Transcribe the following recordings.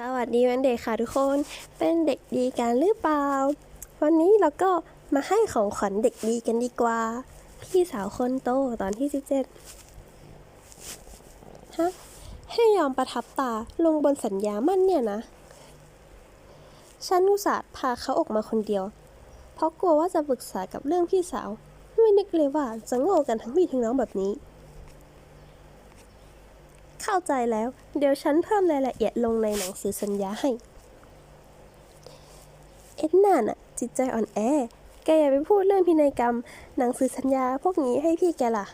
สวัสดีวันเด็กค่ะทุกคน เป็นเด็กดีกันหรือเปล่า วันนี้เราก็มาให้ของขวัญเด็กดีกันดีกว่า พี่สาวคนโตตอนที่17ฮะให้ยอมประทับตาลงบนสัญญามั่นเนี่ยนะ ฉันอุตส่าห์พาเขาออกมาคนเดียว เพราะกลัวว่าจะปรึกษากับเรื่องพี่สาว ไม่นึกเลยว่าจะโง่กันทั้งพี่ทั้งน้องแบบนี้ เข้าใจแล้ว เดี๋ยวฉันเพิ่มรายละเอียดลงในหนังสือสัญญาให้ เอ็ดน่าน่ะ จิตใจอ่อนแอ แกอย่าไปพูดเรื่องพินัยกรรม หนังสือสัญญาพวกนี้ให้พี่แกล่ะ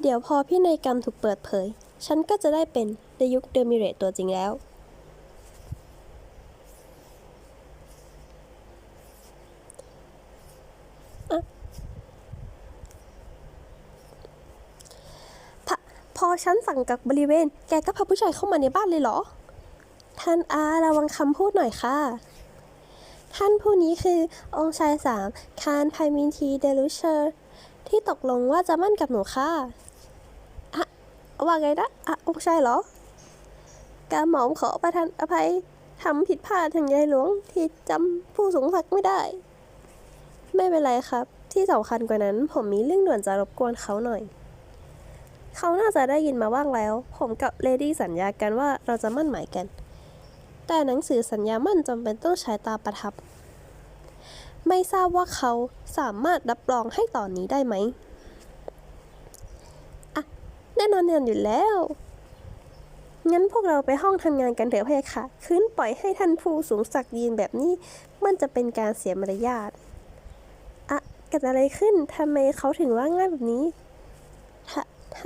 เดี๋ยวพอพินัยกรรมถูกเปิดเผย ฉันก็จะได้เป็นเดยุคเดอมิเรตตัวจริงแล้ว พอฉันสั่งกักบริเวณ แกก็พาผู้ชายเข้ามาในบ้านเลยเหรอ ท่านอาระวังคำพูดหน่อยค่ะ ท่านผู้นี้คือองค์ชายสามคานไพมินทีเดลุเชอร์ที่ตกลงว่าจะมั่นกับหนูค่ะอะว่าไงนะอะองค์ชายเหรอกาหมอมขอประทานอภัยทำผิดพลาดทางยายหลวงที่จำผู้สูงศักดิ์ไม่ได้ ไม่เป็นไรครับ ที่สำคัญกว่านั้น ผมมีเรื่องด่วนจะรบกวนเขาหน่อย เขาน่าจะได้ยินมาบ้างแล้ว ผมกับเลดี้สัญญากันว่าเราจะมั่นหมายกัน แต่หนังสือสัญญามั่นจำเป็นต้องใช้ตาประทับ ไม่ทราบว่าเขาสามารถรับรองให้ตอนนี้ได้ไหมอะแน่นอนแน่นอนอยู่แล้ว งั้นพวกเราไปห้องทำงานกันเถอะเพี่ค่ะ คืนปล่อยให้ท่านผู้สูงศักดิ์ยืนแบบนี้ มันจะเป็นการเสียมารยาท อะเกิดอะไรขึ้นทำไมเขาถึงว่าง่ายแบบนี้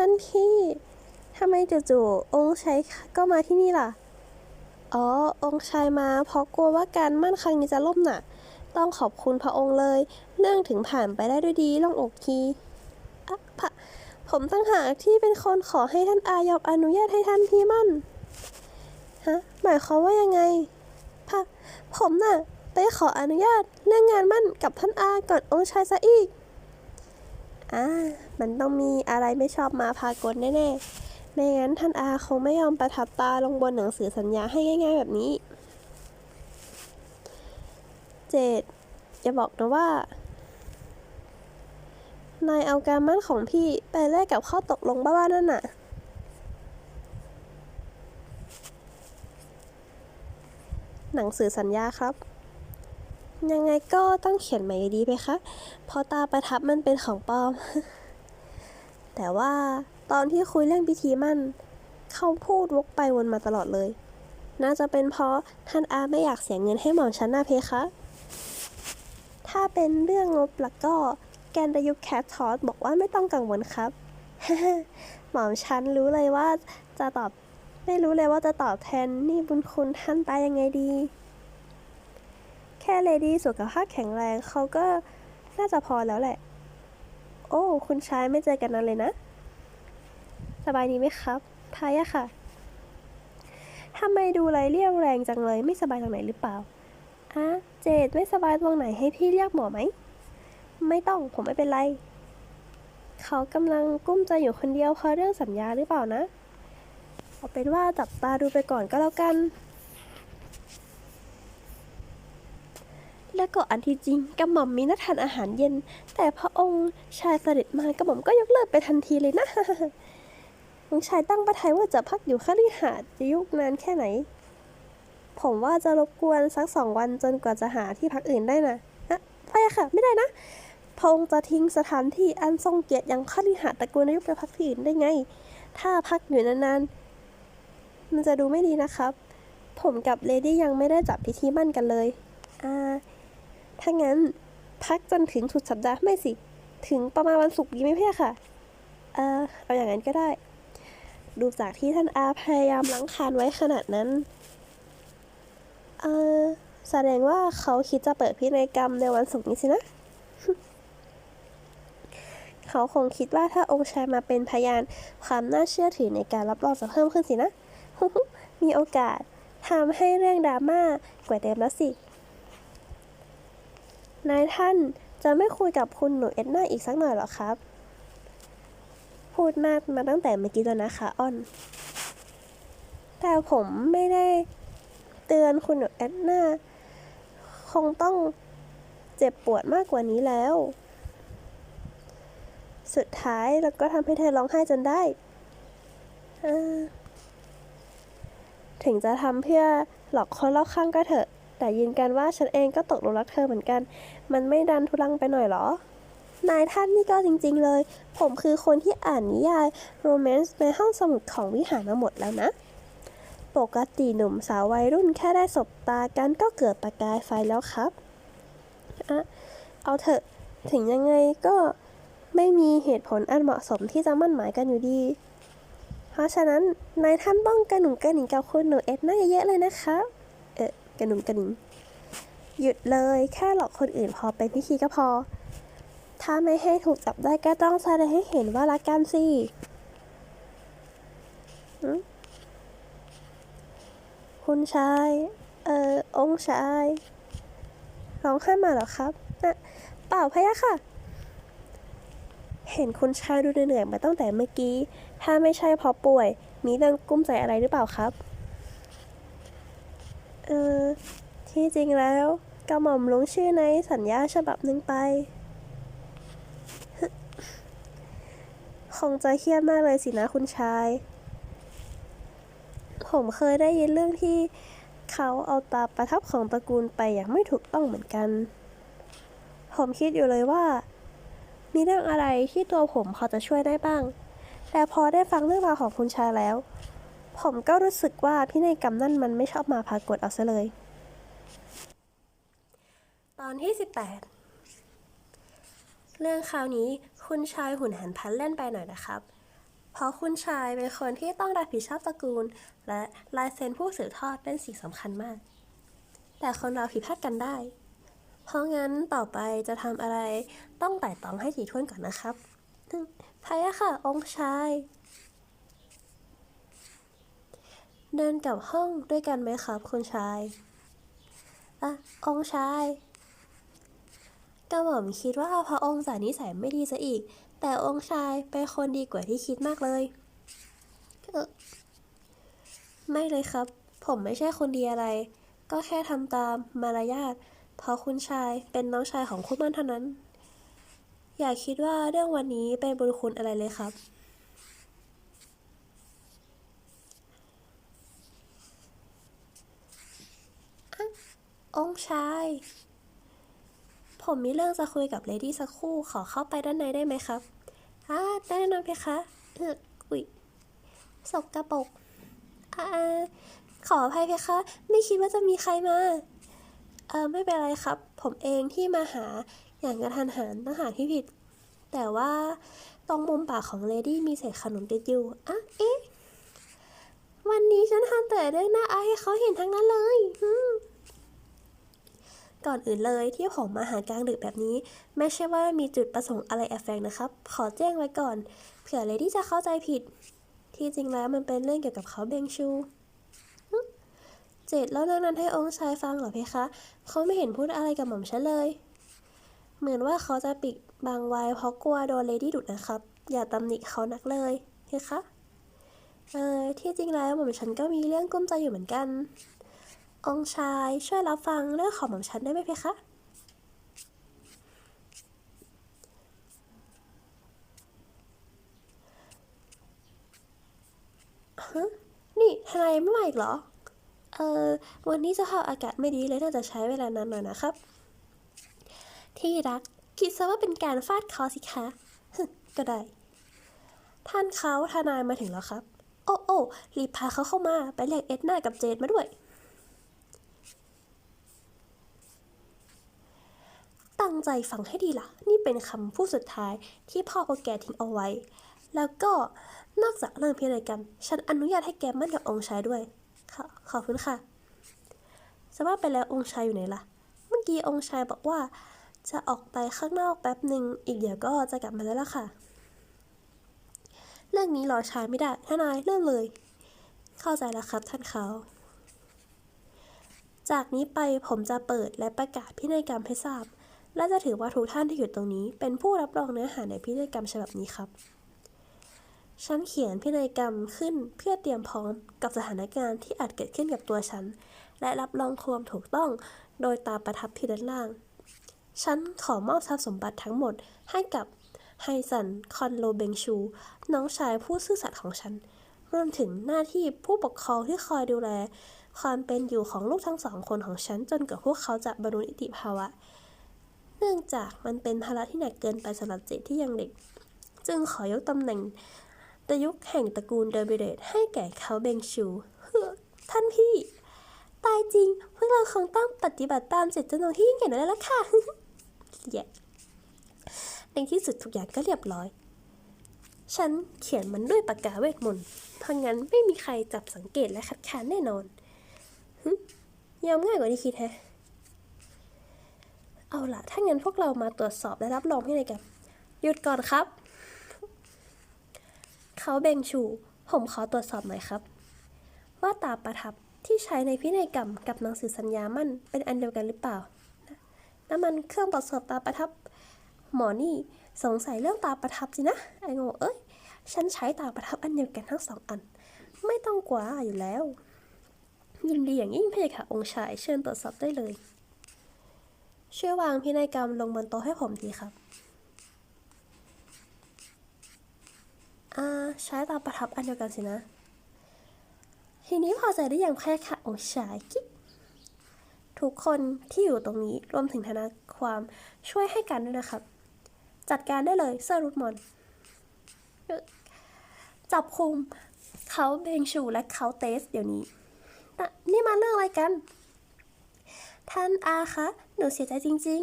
ท่านพี่ทำไมจู่ๆองค์ชายก็มาที่นี่ล่ะ อ๋อ องค์ชายมาเพราะกลัวว่าการมั่นครั้งนี้จะล่มน่ะ ต้องขอบคุณพระองค์เลย เรื่องถึงผ่านไปได้ด้วยดีล่องอกทีอะพระผมตั้งหากที่เป็นคนขอให้ท่านอายอมอนุญาตให้ท่านพี่มั่น ฮะ หมายความว่ายังไงพระผมน่ะไปขออนุญาตเรื่องงานมั่นกับท่านอาก่อนองค์ชายซะอีก อ่ามันต้องมีอะไรไม่ชอบมาพากลแน่ๆ ไม่งั้นท่านอาคงไม่ยอมประทับตาลงบนหนังสือสัญญาให้ง่าย ๆ แบบนี้ เจดอย่าบอกนะว่า นายเอาการมั่นของพี่ไปแลกกับข้อตกลงบ้าๆนั่นน่ะหนังสือสัญญาครับ ยังไงก็ต้องเขียนใหม่ดีไปคะเพราะตาประทับมันเป็นของปลอม แต่ว่าตอนที่คุยเรื่องพิธีมั่น เขาพูดวกไปวนมาตลอดเลย น่าจะเป็นเพราะท่านอาไม่อยากเสียเงินให้หมอมฉันนะเพคะ ถ้าเป็นเรื่องงบล้วก็แกนดยุคแคททอสบอกว่าไม่ต้องกังวลครับ หมอมฉันรู้เลยว่าจะตอบ ไม่รู้เลยว่าจะตอบแทนนี่บุญคุณท่านตายังไงดี แค่เลดี้สุขภาพแข็งแรงเขาก็น่าจะพอแล้วแหละ โอ้ คุณชายไม่เจอกันนานเลยนะ สบายดีไหมครับพายอะค่ะทำไมดูไรเรียวแรงจังเลย ไม่สบายตรงไหนหรือเปล่าอะเจดไม่สบายตรงไหนให้พี่เรียกหมอไหม ไม่ต้องผมไม่เป็นไร เขากำลังกุ้มใจอยู่คนเดียวเพราะเรื่องสัญญาหรือเปล่านะเอาเป็นว่าจับตาดูไปก่อนก็แล้วกัน และก็อันที่จริงกระหม่อมมีนัดทานอาหารเย็น แต่พระองค์ชายเสด็จมากระหม่อมก็ยกเลิกไปทันทีเลยนะองค์ชายตั้งประทัยว่าจะพักอยู่คฤหาสน์จะยุคนานแค่ไหน ผมว่าจะรบกวนสักสองวันจนกว่าจะหาที่พักอื่นได้นะฮะไปค่ะ ไม่ได้นะพระองค์จะทิ้งสถานที่อันทรงเกียรติอย่างคฤหาสน์ตระกูลนายกไปพักที่อื่นได้ไง ถ้าพักอยู่นานๆ มันจะดูไม่ดีนะครับ ผมกับเลดี้ยังไม่ได้จัดพิธีมั่นกันเลย อ่า ถ้างั้น พักจนถึงสุดสัปดาห์ไม่สิ ถึงประมาณวันศุกร์ดีไหมเพี่อค่ะ เออเอาอย่างนั้นก็ได้ ดูจากที่ท่านอาพยายามล้างคานไว้ขนาดนั้น เออแสดงว่าเขาคิดจะเปิดพินัยกรรมในวันศุกร์นี้สินะ เขาคงคิดว่าถ้าองค์ชายมาเป็นพยาน ความน่าเชื่อถือในการรับรองจะเพิ่มขึ้นสินะ มีโอกาสทำให้เรื่องดราม่ากว่าเดิมแล้วสิ นายท่านจะไม่คุยกับคุณหนูเอ็ดนาอีกสักหน่อยหรอครับ พูดมากมาตั้งแต่เมื่อกี้แล้วนะคะอ้อน แต่ผมไม่ได้เตือนคุณหนูแอดนาคงต้องเจ็บปวดมากกว่านี้แล้ว สุดท้ายเราก็ทำให้เธอร้องไห้จนได้ ถึงจะทำเพื่อหลอกคนรอบข้างก็เถอะ แต่ยืนกันว่าฉันเองก็ตกหลุมรักเธอเหมือนกัน มันไม่ดันทุลังไปหน่อยเหรอ นายท่านนี่ก็จริงๆเลย ผมคือคนที่อ่านนิยายโรแมนต์ในห้องสมุดของวิหารมาหมดแล้วนะ ปกติหนุ่มสาววัยรุ่นแค่ได้สบตากันก็เกิดประกายไฟแล้วครับอะเอาเถอะถึงยังไงก็ไม่มีเหตุผลอันเหมาะสมที่จะมั่นหมายกันอยู่ดี เพราะฉะนั้นนายท่านต้องกระหนุ่มกระหนิงกับคุณหนูเอ็ดน่าเยอะๆเลยนะคะ กระหนุมกระหนิงหยุดเลยแค่หลอกคนอื่นพอเป็นพิธีก็พอ ถ้าไม่ให้ถูกจับได้ก็ต้องแสดงให้เห็นว่ารักกันสิหึคุณชาย เอ่อ องค์ชายร้องไห้มาหรอครับนะเปล่าพะยะค่ะ เห็นคุณชายดูเหนื่อยมาตั้งแต่เมื่อกี้ ถ้าไม่ใช่เพราะป่วย มีเรื่องกุ้มใจอะไรหรือเปล่าครับ เออ ที่จริงแล้วกระหม่อมลงชื่อในสัญญาฉบับหนึ่งไป คงจะเครียดมากเลยสินะคุณชาย ผมเคยได้ยินเรื่องที่เขาเอาตาประทับของตระกูลไปอย่างไม่ถูกต้องเหมือนกัน ผมคิดอยู่เลยว่า มีเรื่องอะไรที่ตัวผมพอจะช่วยได้บ้าง แต่พอได้ฟังเรื่องราวของคุณชายแล้ว ผมก็รู้สึกว่าพินัยกรรมนั่นมันไม่ชอบมาพากฏเอาซะเลย ตอนที่ 18 เรื่องคราวนี้คุณชายหุ่นหันพันเล่นไปหน่อยนะครับ เพราะคุณชายเป็นคนที่ต้องรับผิดชอบตระกูล และลายเซ็นผู้สืบทอดเป็นสิ่งสำคัญมาก แต่คนเราผิดพลาดกันได้ เพราะงั้นต่อไปจะทำอะไรต้องไต่ตองให้ถี่ถ้วนก่อนนะครับพะยะค่ะ องค์ชาย เดินกลับห้องด้วยกันไหมครับ คุณชาย อะ องชายกระหม่อมคิดว่าพระองค์จะนิสัยไม่ดีซะอีก แต่องค์ชายเป็นคนดีกว่าที่คิดมากเลย ไม่เลยครับ ผมไม่ใช่คนดีอะไร ก็แค่ทำตามมารยาทเพราะคุณชายเป็นน้องชายของคุณมั่นเท่านั้น อย่าคิดว่าเรื่องวันนี้เป็นบุญคุณอะไรเลยครับ อะ องค์ชาย ผมมีเรื่องจะคุยกับเลดี้สักครู่ ขอเข้าไปด้านในได้ไหมครับอ่าได้แน่นอนเพคะเอออุ้ยสกกระปกอ่าขออภัยเพคะ ไม่คิดว่าจะมีใครมา เออไม่เป็นไรครับ ผมเองที่มาหาอย่างกระทันหันต้องหาที่ผิด แต่ว่าตรงมุมปากของเลดี้มีเศษขนมติดอยู่อะเอ๊ะวันนี้ฉันทำแต่เรื่องน่าอายให้เขาเห็นทั้งนั้นเลยอืม ก่อนอื่นเลยที่ผมมาหากลางดึกแบบนี้ ไม่ใช่ว่ามีจุดประสงค์อะไรแอบแฝงนะครับ ขอแจ้งไว้ก่อน เผื่อเลดี้จะเข้าใจผิด ที่จริงแล้วมันเป็นเรื่องเกี่ยวกับเขาเบงชูเจดแล้วเรื่องนั้นให้องค์ชายฟังเหรอเพคะ เขาไม่เห็นพูดอะไรกับหม่อมฉันเลย เหมือนว่าเขาจะปิดบังไว้เพราะกลัวโดนเลดี้ดุนะครับ อย่าตำหนิเขานักเลยเพคะ เออที่จริงแล้วหม่อมฉันก็มีเรื่องกุ้มใจอยู่เหมือนกัน องค์ชายช่วยรับฟังเรื่องของหม่อมฉันได้ไหมเพคะ ฮะ นี่ทนายไม่มาอีกเหรอ เออ วันนี้สภาพอากาศไม่ดีเลยน่าจะใช้เวลานานหน่อยนะครับ ที่รัก คิดซะว่าเป็นการฟาดเคอสิคะ ก็ได้ ท่านเขาทนายมาถึงแล้วครับ โอ้โอ้รีบพาเขาเข้ามา ไปเรียกเอ็ดนากับเจดมาด้วย ตั้ง ใจฟังให้ดีล่ะ นี่เป็นคำพูดสุดท้ายที่พ่อของแกทิ้งเอาไว้ แล้วก็นอกจากเรื่องพินัยกรรม ฉันอนุญาตให้แกมั่นกับองค์ชายด้วยค่ะขอบคุณค่ะสว่าไปแล้วองค์ชายอยู่ไหนล่ะ เมื่อกี้องค์ชายบอกว่า จะออกไปข้างนอกแป๊บหนึ่งอีกเดี๋ยวก็จะกลับมาแล้วล่ะค่ะ เรื่องนี้รอชายไม่ได้ทนายเริ่มเลย เข้าใจแล้วครับท่านเขาจากนี้ไปผมจะเปิดและประกาศพินัยกรรมให้ทราบ และจะถือว่าทุกท่านที่อยู่ตรงนี้ เป็นผู้รับรองเนื้อหาในพินัยกรรมฉบับนี้ครับ ฉันเขียนพินัยกรรมขึ้นเพื่อเตรียมพร้อมกับสถานการณ์ที่อาจเกิดขึ้นกับตัวฉัน และรับรองความถูกต้อง โดยตาประทับที่ด้านล่าง ฉันขอมอบทรัพย์สมบัติทั้งหมดให้กับไฮซัน คอนโลเบงชู น้องชายผู้ซื่อสัตย์ของฉัน รวมถึงหน้าที่ผู้ปกครองที่คอยดูแล ความเป็นอยู่ของลูกทั้งสองคนของฉันจนกว่าพวกเขาจะบรรลุนิติภาวะ เนื่องจากมันเป็นภาระที่หนักเกินไปสำหรับเจดที่ยังเด็ก จึงขอยกตำแหน่งตยุคแห่งตระกูลเดอร์เบเดตให้แก่เขาเบงชูเฮ้อท่านพี่ ตายจริง พวกเราคงต้องปฏิบัติตามเจตจำนงที่ยิ่งใหญ่นั้นแล้วล่ะค่ะแย่ในที่สุดทุกอย่างก็เรียบร้อย ฉันเขียนมันด้วยปากกาเวทมนต์เพราะงั้นไม่มีใครจับสังเกตและคัดค้านแน่นอนยอมง่ายกว่าที่คิดแฮะ เอาล่ะ ถ้างั้นพวกเรามาตรวจสอบและรับรองให้ในอยกัน หยุดก่อนครับ เขาเบงชู ผมขอตรวจสอบหน่อยครับ ว่าตาประทับที่ใช้ในพินัยกรรมกับหนังสือสัญญามั่นเป็นอันเดียวกันหรือเปล่า น้ำมันเครื่องตรวจสอบตาประทับ หมอนี่สงสัยเรื่องตาประทับสินะ ไอ้โง่เอ้ย ฉันใช้ตาประทับอันเดียวกันทั้งสองอัน ไม่ต้องกว่าอยู่แล้ว ยินดีอย่างยิ่งพค่ะองค์ชายเชิญตรวจสอบได้เลย ช่วยวางพินัยกรรมลงบนโต๊ะให้ผมทีครับอ่าใช้ตาประทับอันเดียวกันสินะ ทีนี้พอใจได้อย่างพะยะค่ะองชายกิ๊กทุกคนที่อยู่ตรงนี้รวมถึงทนาความช่วยให้กันด้วยนะครับ จัดการได้เลยเซอร์รุดมอน จับคุมเขาเบงชูและเขาเตสเดี๋ยวนี้ นี่มาเรื่องอะไรกัน ท่านอาคะ หนูเสียใจจริง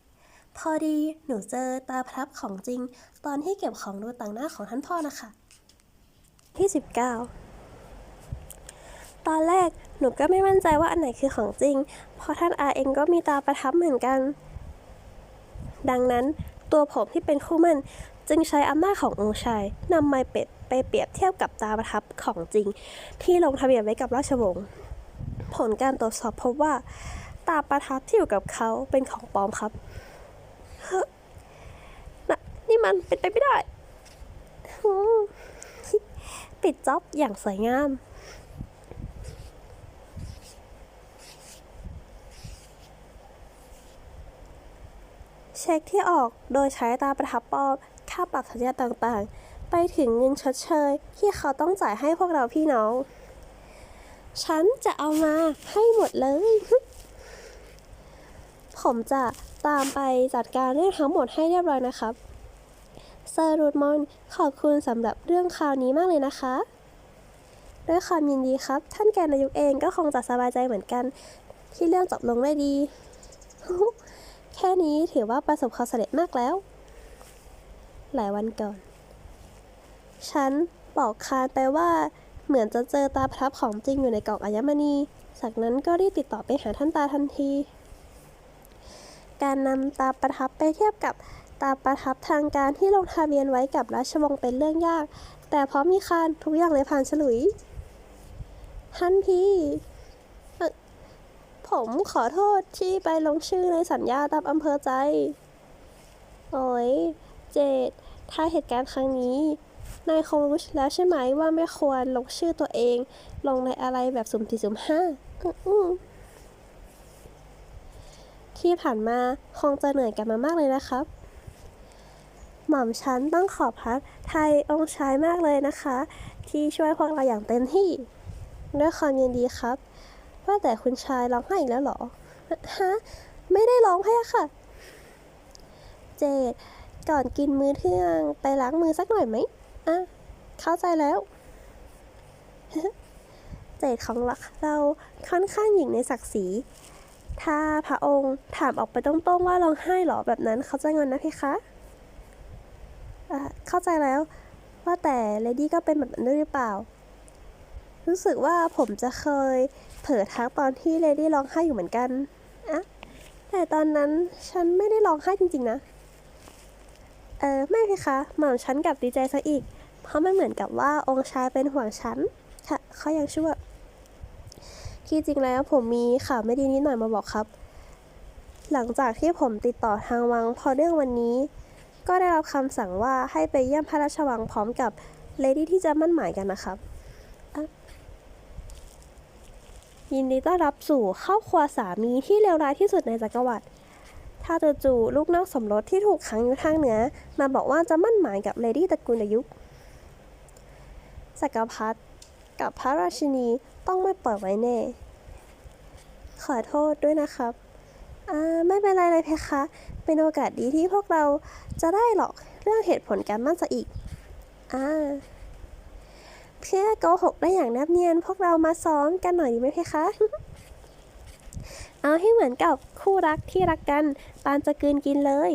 ๆ พอดีหนูเจอตาพลับของจริง ตอนที่เก็บของดูต่างหน้าของท่านพ่อนะคะ ที่ 19 ตอนแรกหนูก็ไม่มั่นใจว่าอันไหนคือของจริง เพราะท่านอาเองก็มีตาประทับเหมือนกัน ดังนั้นตัวผมที่เป็นคู่มั่นจึงใช้อำนาจขององค์ชายนำไมเป็ดไปเปรียบเทียบกับตาประทับของจริง ที่ลงทะเบียนไว้กับราชวงศ์ผลการตรวจสอบพบว่า ตาประทับที่อยู่กับเขาเป็นของปลอมครับเฮ้น่ะนี่มันเป็นไปไม่ได้ ปิดจ็อบอย่างสวยงามเช็คที่ออกโดยใช้ตาประทับปลอมค่าปรับสัญญาต่างๆ ไปถึงเงินชดเชย ที่เขาต้องจ่ายให้พวกเราพี่น้อง ฉันจะเอามาให้หมดเลย ผมจะตามไปจัดการเรื่องทั้งหมดให้เรียบร้อยนะครับเซอร์รูดมอนขอบคุณสำหรับเรื่องคราวนี้มากเลยนะคะ ด้วยความยินดีครับ ท่านแกนายกเองก็คงจะสบายใจเหมือนกัน ที่เรื่องจบลงได้ดี แค่นี้ถือว่าประสบความสำเร็จมากแล้ว หลายวันก่อน ฉันบอกคานไปว่าเหมือนจะเจอตาประทับของจริงอยู่ในกล่องอัญมณี จากนั้นก็รีบติดต่อไปหาท่านตาทันที การนำตาประทับไปเทียบกับตาประทับทางการที่ลงทะเบียนไว้กับราชวงศ์เป็นเรื่องยาก แต่เพราะมีคานทุกอย่างเลยผ่านฉลุย ท่านพี่ ผมขอโทษที่ไปลงชื่อในสัญญาตามอำเภอใจ โอ้ย เจด ถ้าเหตุการณ์ครั้งนี้ นายคงรู้แล้วใช่ไหมว่าไม่ควรลงชื่อตัวเอง ลงในอะไรแบบสุ่มสี่สุ่มห้าอืมๆ ที่ผ่านมาคงจะเหนื่อยกันมามากเลยนะครับ หม่อมฉันต้องขอบพระไทยองค์ชายมากเลยนะคะ ที่ช่วยพวกเราอย่างเต็มที่ ด้วยความยินดีครับ ว่าแต่คุณชายร้องไห้อีกแล้วเหรอ ฮะ ไม่ได้ร้องไห้ค่ะ เจดก่อนกินมื้อเที่ยงไปล้างมือสักหน่อยไหมอะเข้าใจแล้วเจดของเราค่อนข้างหญิงในศักดิ์ศรี ถ้าพระองค์ถามออกไปตรงๆว่าร้องไห้หรอแบบนั้นเขาจะงอนนะพี่คะะเข้าใจแล้วว่าแต่เลดี้ก็เป็นแบบนั้นด้วยหรือเปล่า รู้สึกว่าผมจะเคยเผลอทักตอนที่เลดี้ร้องไห้อยู่เหมือนกันอะแต่ตอนนั้นฉันไม่ได้ร้องไห้จริงๆนะ เออไม่พี่คะหม่อมฉันกับดีใจซะอีก เพราะมันเหมือนกับว่าองค์ชายเป็นห่วงฉันค่ะเขายังชั่ว ที่จริงแล้วผมมีข่าวไม่ดีนิดหน่อยมาบอกครับ หลังจากที่ผมติดต่อทางวังพอเรื่องวันนี้ ก็ได้รับคำสั่งว่าให้ไปเยี่ยมพระราชวังพร้อมกับเลดี้ที่จะมั่นหมายกันนะครับอะยินดีต้อนรับสู่ครอบครัวสามีที่เลวร้ายที่สุดในจักรวรรดิถ้าจู่ๆลูกนอกสมรสที่ถูกขังอยู่ทางเหนือ มาบอกว่าจะมั่นหมายกับเลดี้ตระกูลอายุจักรพรรดิกับพระราชินี ต้องไม่ปล่อยไว้แน่ ขอโทษด้วยนะครับไม่เป็นไรเลยเพคะ เป็นโอกาสดีที่พวกเราจะได้หรอกเรื่องเหตุผลการมั่นซะอีกอ่าเพื่อโกหกได้อย่างแนบเนียน พวกเรามาซ้อมกันหน่อยดีไหมเพคะ เอาให้เหมือนกับคู่รักที่รักกันปานจะกืนกินเลย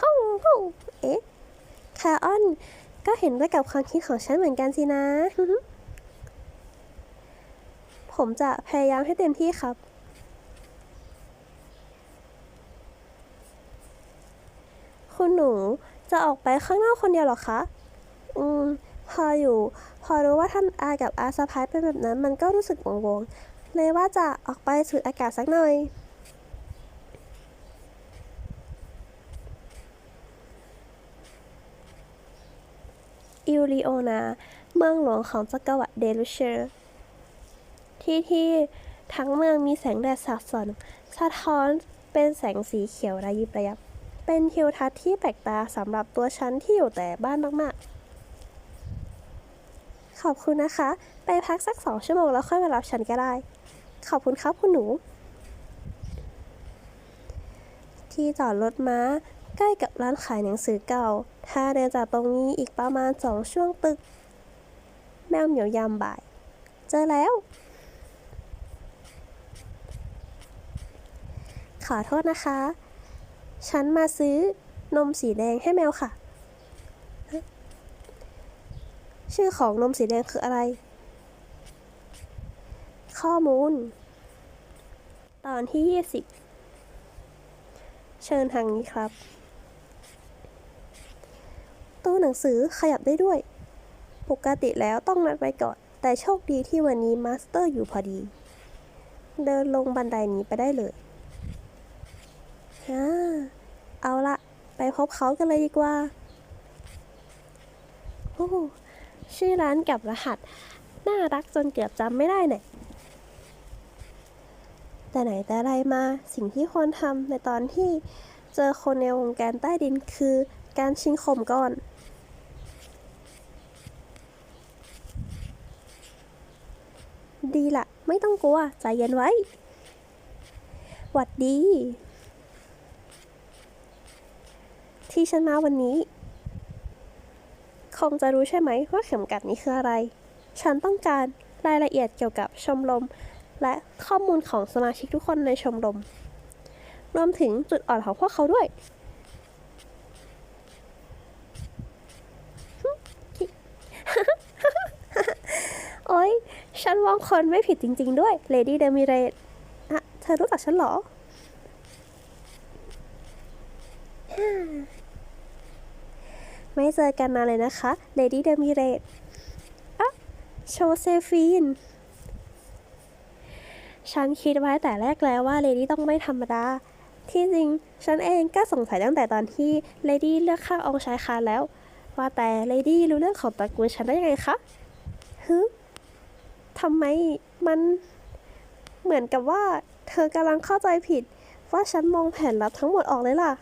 ฮ่องฮ่องเอ๊ะคาออน ก็เห็นด้วยกับความคิดของฉันเหมือนกันสินะ ผมจะพยายามให้เต็มที่ครับ คุณหนูจะออกไปข้างนอกคนเดียวหรอคะ อืม พออยู่ พอรู้ว่าท่านอากับอาสะพายเป็นแบบนั้น มันก็รู้สึกงงๆ เลยว่าจะออกไปสูดอากาศสักหน่อย อิลริโอนา เมืองหลวงของจักรวรรดิเดลุเชอร์ ที่ที่ทั้งเมืองมีแสงแดดสาดส่องสะท้อนเป็นแสงสีเขียวระยิบระยับ เป็นทิวทัศน์ที่แปลกตาสำหรับตัวฉันที่อยู่แต่บ้านมากๆ ขอบคุณนะคะ ไปพักสักสองชั่วโมงแล้วค่อยมารับฉันก็ได้ ขอบคุณครับคุณหนู ที่จอดรถม้าใกล้กับร้านขายหนังสือเก่า ถ้าเดินจากตรงนี้อีกประมาณสองช่วงตึก แมวเหมียวยามบ่าย เจอแล้ว ขอโทษนะคะ ฉันมาซื้อนมสีแดงให้แมวค่ะ ชื่อของนมสีแดงคืออะไร ข้อมูล ตอนที่20เชิญทางนี้ครับ ตู้หนังสือขยับได้ด้วย ปกติแล้วต้องนัดไว้ก่อน แต่โชคดีที่วันนี้มาสเตอร์อยู่พอดี เดินลงบันไดนี้ไปได้เลย เอาละไปพบเขากันเลยดีกว่าโอ้ชื่อร้านกับรหัส น่ารักจนเกือบจำไม่ได้เนี่ยแต่ไหนแต่ไรมาสิ่งที่ควรทำในตอนที่เจอคนในวงการใต้ดินคือการชิงข่มก่อนดีละไม่ต้องกลัว ใจเย็นไว้ หวัดดี ที่ฉันมาวันนี้ คงจะรู้ใช่ไหมว่าเข็มกัดนี้คืออะไร ฉันต้องการรายละเอียดเกี่ยวกับชมรม และข้อมูลของสมาชิกทุกคนในชมรม รวมถึงจุดอ่อนของพวกเขาด้วยโอ๊ย ฉันมองคนไม่ผิดจริง ๆ ด้วย เลดี้เดมิเรตอะเธอรู้จักฉันเหรอ ไม่เจอกันนานเลยนะคะเลดี้เดมิเรตอะโชเซฟีน ฉันคิดไว้แต่แรกแล้วว่าเลดี้ต้องไม่ธรรมดา ที่จริง ฉันเองก็สงสัยตั้งแต่ตอนที่เลดี้เลือกข้างองค์ชายคาแล้ว ว่าแต่เลดี้รู้เรื่องของตระกูลฉันได้ยังไงคะฮึทำไมมันเหมือนกับว่าเธอกำลังเข้าใจผิด ว่าฉันมองแผนลับทั้งหมดออกเลยล่ะ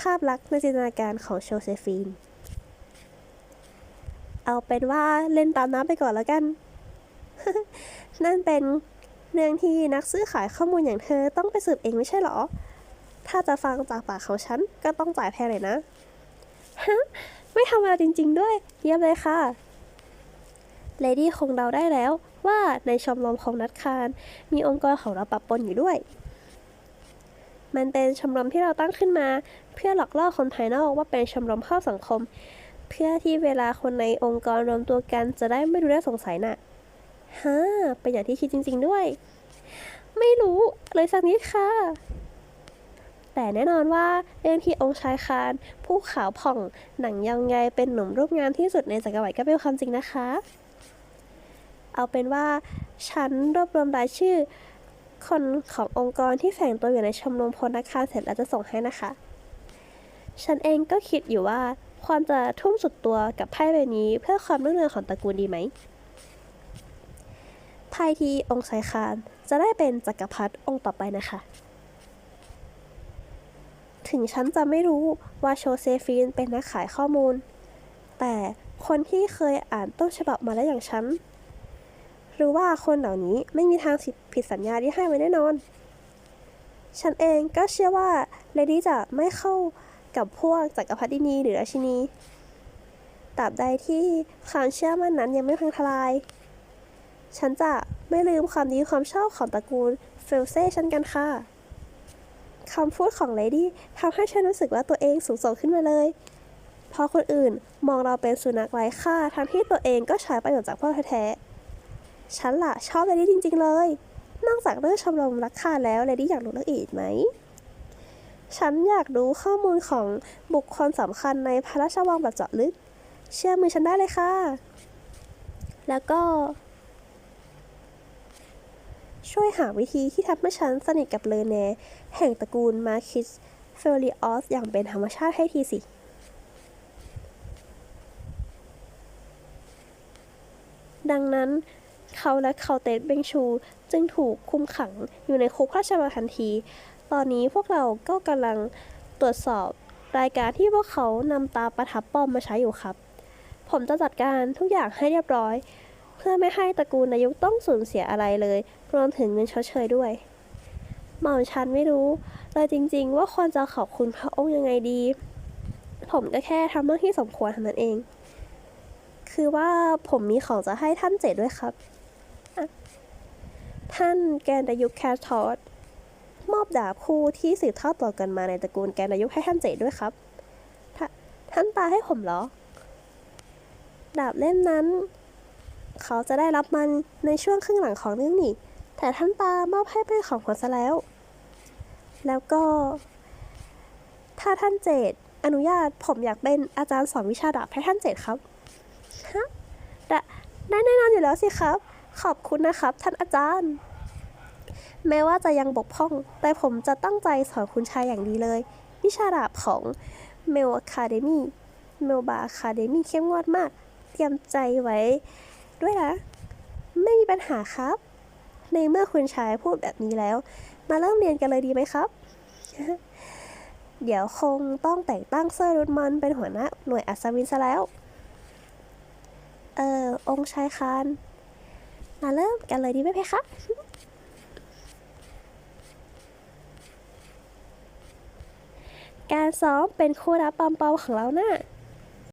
ภาพลักษณ์ในจินตนาการของโชเซฟีน เอาเป็นว่าเล่นตามน้ำไปก่อนแล้วกัน นั่นเป็นเรื่องที่นักซื้อขายข้อมูลอย่างเธอต้องไปสืบเองไม่ใช่หรอ ถ้าจะฟังจากปากเของฉันก็ต้องจ่ายแพงเลยนะฮะไม่ทำอะไรจริง ๆ ด้วย เยี่ยมเลยค่ะ เลดี้คงเดาได้แล้วว่าในชมรมของนัดคารมีองค์กรของเราปะปนอยู่ด้วย มันเป็นชมรมที่เราตั้งขึ้นมา เพื่อหลอกล่อคนภายนอกว่าเป็นชมรมเข้าสังคม เพื่อที่เวลาคนในองค์กรรวมตัวกันจะได้ไม่ดูน่าสงสัยน่ะฮะเป็นอย่างที่คิดจริง ๆด้วย ไม่รู้เลยสักนิดค่ะ แต่แน่นอนว่าเรื่องที่องค์ชายคานผู้ขาวผ่องหนังยังไงเป็นหนุ่มรูปงามที่สุดในจักรวรรดิก็เป็นความจริงนะคะ เอาเป็นว่า ฉันรวบรวมรายชื่อ คนขององค์กรที่แฝงตัวอยู่ในชมรมพลนักคารเสร็จแล้วจะส่งให้นะคะ ฉันเองก็คิดอยู่ว่าควรจะทุ่มสุดตัวกับไพ่ใบนี้เพื่อความรุ่งเรืองของตระกูลดีไหมไพ่ที่องค์ชายคานจะได้เป็นจักรพรรดิองค์ต่อไปนะคะ ถึงฉันจะไม่รู้ว่าโชเซฟีนเป็นนักขายข้อมูล แต่คนที่เคยอ่านต้นฉบับมาแล้วอย่างฉัน หรู้ว่าคนเหล่านี้ไม่มีทางผิดสัญญาที่ให้ไว้แน่นอน ฉันเองก็เชื่อว่าเลดี้จะไม่เข้ากับพวกจักรพรรดินีหรือราชินีตราบใดที่ความเชื่อมั่นนั้นยังไม่พังทลาย ฉันจะไม่ลืมความดีความชอบของตระกูลเฟลเซ่เช่นกันค่ะคำพูดของเลดี้ทำให้ฉันรู้สึกว่าตัวเองสูงส่งขึ้นมาเลย เพราะคนอื่นมองเราเป็นสุนัขไร้ค่าทั้งที่ตัวเองก็ใช้ประโยชน์จากพ่อแท้ๆ ฉันล่ะชอบเลดี้จริง ๆ เลย นอกจากเรื่องชมรมรักค่าแล้วเลดี้อยากรู้เรื่องอื่นไหม ฉันอยากรู้ข้อมูลของบุคคลสำคัญในพระราชวังแบบเจาะลึก เชื่อมือฉันได้เลยค่ะ แล้วก็ ช่วยหาวิธีที่ทำให้ฉันสนิทกับเลเนแห่งตระกูลมาคิสเฟลริออสอย่างเป็นธรรมชาติให้ทีสิดังนั้น เขาและเขาเตสเบงชู จึงถูกคุมขังอยู่ในคุกราชบัลทันที ตอนนี้พวกเราก็กำลังตรวจสอบรายการที่พวกเขานำตาประทับปลอมมาใช้อยู่ครับ ผมจะจัดการทุกอย่างให้เรียบร้อย เพื่อไม่ให้ตระกูลนายกต้องสูญเสียอะไรเลย รวมถึงเงินชดเชยด้วยหม่อมฉันไม่รู้เลยจริง ๆ ว่าควรจะขอบคุณพระองค์ยังไงดี ผมก็แค่ทำเรื่องที่สมควรเท่านั้นเอง คือว่าผมมีของจะให้ท่านเจดด้วยครับ ท่านแกนดายุคแคททอสมอบดาบคู่ที่สืบทอดต่อกันมาในตระกูลแกนดายุคให้ท่านเจดด้วยครับทท่านตาให้ผมเหรอ ดาบเล่มนั้น เขาจะได้รับมันในช่วงครึ่งหลังของเรื่องนี้ แต่ท่านตามอบให้เป็นของขวัญซะแล้ว แล้วก็ ถ้าท่านเจดอนุญาตผมอยากเป็นอาจารย์สอนวิชาดาบให้ท่านเจดครับฮะได้แน่นอนอยู่แล้วสิครับ ขอบคุณนะครับ ท่านอาจารย์ แม้ว่าจะยังบกพร่อง แต่ผมจะตั้งใจสอนคุณชายอย่างดีเลย วิชาดาบของเมลคาเดมี่เมลบาคาเดมี่เข้มงวดมาก เตรียมใจไว้ด้วยนะ ไม่มีปัญหาครับ ในเมื่อคุณชายพูดแบบนี้แล้ว มาเริ่มเรียนกันเลยดีไหมครับ เดี๋ยวคงต้องแต่งตั้งเซอร์รุดมันเป็นหัวหน้าหน่วยอัศวินซะแล้ว เออองค์ชายคาน มาเริ่มกันเลยดีไหมเพคะการซ้อมเป็นคู่รับปอมๆของเรานะ่ะ